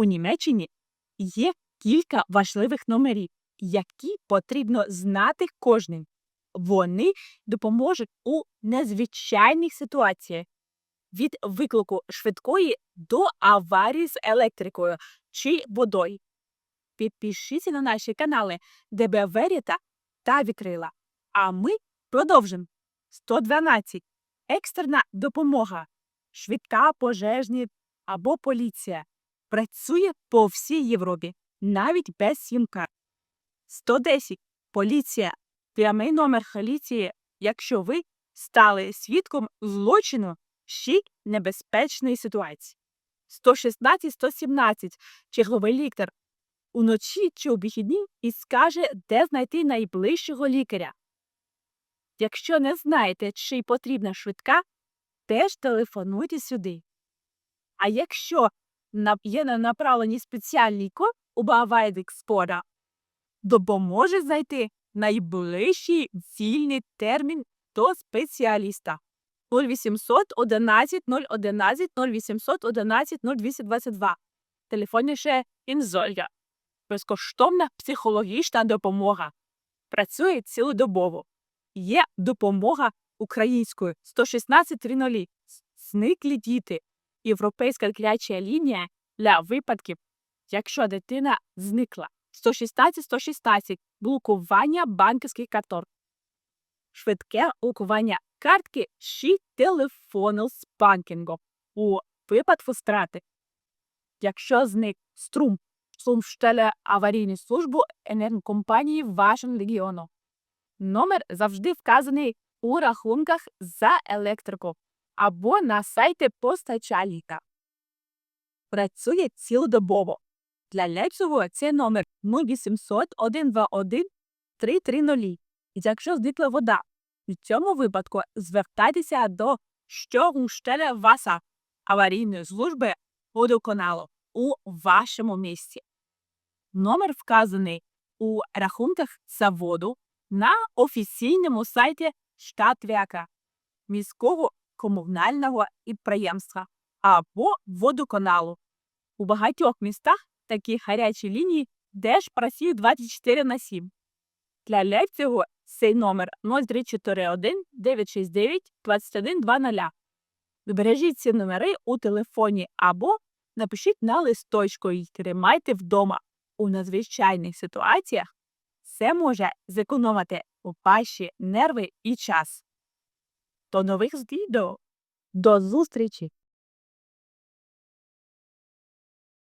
У Німеччині є кілька важливих номерів, які потрібно знати кожним. Вони допоможуть у незвичайних ситуаціях від виклику швидкої до аварії з електрикою чи водою. Підпишіться на наші канали ДБ Веріта та Вікрила. А ми продовжимо. 112. Екстрена допомога. Швидка пожежні або поліція. Працює по всій Європі, навіть без сім-карт. 110. Поліція. Прямий номер поліції, якщо ви стали свідком злочину чи небезпечної ситуації. 116-117. Черговий лікар. Уночі чи у вихідні і скаже, де знайти найближчого лікаря. Якщо не знаєте, чи потрібна швидка, теж телефонуйте сюди. А якщо є на направленні спеціальний код у Бавайдекспора, допоможе знайти найближчий вільний термін до спеціаліста. 0800 11 011 0800 11 0222. Телефонніше інзольга. Безкоштовна психологічна допомога. Працює цілодобово. Є допомога українською 116 300. Зниклі діти. Європейська гаряча лінія для випадків, якщо дитина зникла. 116-116. Блокування банківських карток. Швидке блокування картки чи телефону з банкінгом у випадку страти. Якщо зник струм, сум щеле аварійну службу енергокомпанії вашого регіону. Номер завжди вказаний у рахунках за електрику або на сайті постачальника. Працює цілодобово. Для Лейпцигу це номер 0800 121 330. Якщо зникла вода, в цьому випадку звертайтеся до щогунштеля Васа аварійної служби водоканалу у вашому місті. Номер вказаний у рахунках за воду на офіційному сайті Штатвяка міського комунального підприємства або водоканалу. У багатьох містах такі гарячі лінії теж працюють 24 на 7. Для Лейпцигу цей номер 0341 969 2120. Вибережіть ці номери у телефоні або напишіть на листочку і тримайте вдома. У надзвичайних ситуаціях це може зекономити ваші нерви і час. До нових відео. До зустрічі!